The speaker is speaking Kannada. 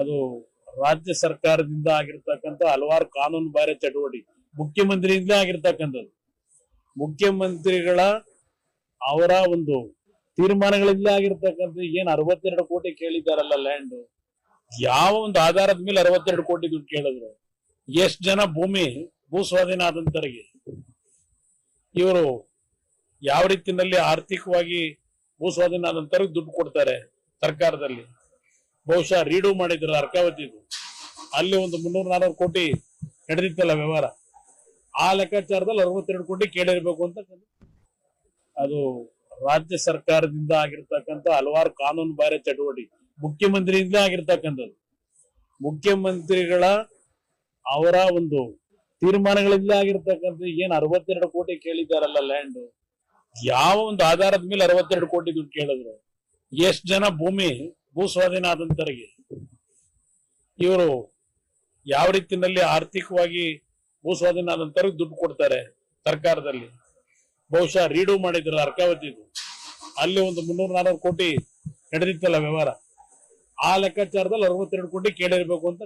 ಅದು ರಾಜ್ಯ ಸರ್ಕಾರದಿಂದ ಆಗಿರ್ತಕ್ಕಂಥ ಹಲವಾರು ಕಾನೂನು ಬಾರಿ ಚಟುವಟಿಕೆ ಮುಖ್ಯಮಂತ್ರಿಯಿಂದಲೇ ಆಗಿರ್ತಕ್ಕಂಥದ್ದು. ಮುಖ್ಯಮಂತ್ರಿಗಳ ಅವರ ಒಂದು ತೀರ್ಮಾನಗಳಿಂದಲೇ ಆಗಿರ್ತಕ್ಕಂಥ ಏನ್ ಅರವತ್ತೆರಡು ಕೋಟಿ ಕೇಳಿದಾರಲ್ಲ ಲ್ಯಾಂಡ್ ಯಾವ ಒಂದು ಆಧಾರದ ಮೇಲೆ ಅರವತ್ತೆರಡು ಕೋಟಿ ದುಡ್ಡು ಕೇಳಿದ್ರು? ಎಷ್ಟ್ ಜನ ಭೂಮಿ ಭೂ ಸ್ವಾಧೀನ ಆದಂತರಿಗೆ ಇವರು ಯಾವ ರೀತಿಯಲ್ಲಿ ಆರ್ಥಿಕವಾಗಿ ಭೂ ಸ್ವಾಧೀನ ಆದಂತರಿಗೆ ದುಡ್ಡು ಕೊಡ್ತಾರೆ ಸರ್ಕಾರದಲ್ಲಿ? ಬಹುಶಃ ರೀಡು ಮಾಡಿದ್ರು ಅರ್ಕಾವತಿದು ಅಲ್ಲಿ ಒಂದು ಮುನ್ನೂರ ನಾನೂರು ಕೋಟಿ ನಡೆದಿತ್ತಲ್ಲ ವ್ಯವಹಾರ. ಆ ಲೆಕ್ಕಾಚಾರದಲ್ಲಿ ಅರವತ್ತೆರಡು ಕೋಟಿ ಕೇಳಿರ್ಬೇಕು ಅಂತ ಅದು ರಾಜ್ಯ ಸರ್ಕಾರದಿಂದ ಆಗಿರ್ತಕ್ಕಂಥ ಹಲವಾರು ಕಾನೂನು ಬಾರ ಚಟುವಟಿಕೆ ಮುಖ್ಯಮಂತ್ರಿಯಿಂದ ಆಗಿರ್ತಕ್ಕಂಥದ್ದು. ಮುಖ್ಯಮಂತ್ರಿಗಳ ಅವರ ಒಂದು ತೀರ್ಮಾನಗಳಿಂದ ಆಗಿರ್ತಕ್ಕಂಥ ಏನ್ ಅರವತ್ತೆರಡು ಕೋಟಿ ಕೇಳಿದಾರಲ್ಲ ಲ್ಯಾಂಡ್ ಯಾವ ಒಂದು ಆಧಾರದ ಮೇಲೆ ಅರವತ್ತೆರಡು ಕೋಟಿ ದುಡ್ಡು ಕೇಳಿದ್ರು? ಎಷ್ಟು ಜನ ಭೂಮಿ ಭೂ ಸ್ವಾಧೀನ ಆದಂತರಿಗೆ ಇವರು ಯಾವ ರೀತಿನಲ್ಲಿ ಆರ್ಥಿಕವಾಗಿ ಭೂ ಸ್ವಾಧೀನ ಆದಂತರಿಗೆ ದುಡ್ಡು ಕೊಡ್ತಾರೆ ಸರ್ಕಾರದಲ್ಲಿ. ಬಹುಶಃ ರೀಡು ಮಾಡಿದ್ರು ಅರ್ಕಾವತಿದು ಅಲ್ಲಿ ಒಂದು ಮುನ್ನೂರ, ನಾನೂರು ಕೋಟಿ ನಡೆದಿತ್ತಲ್ಲ ವ್ಯವಹಾರ. ಆ ಲೆಕ್ಕಾಚಾರದಲ್ಲಿ ಅರವತ್ತೆರಡು ಕೋಟಿ ಕೇಳಿರ್ಬೇಕು ಅಂತ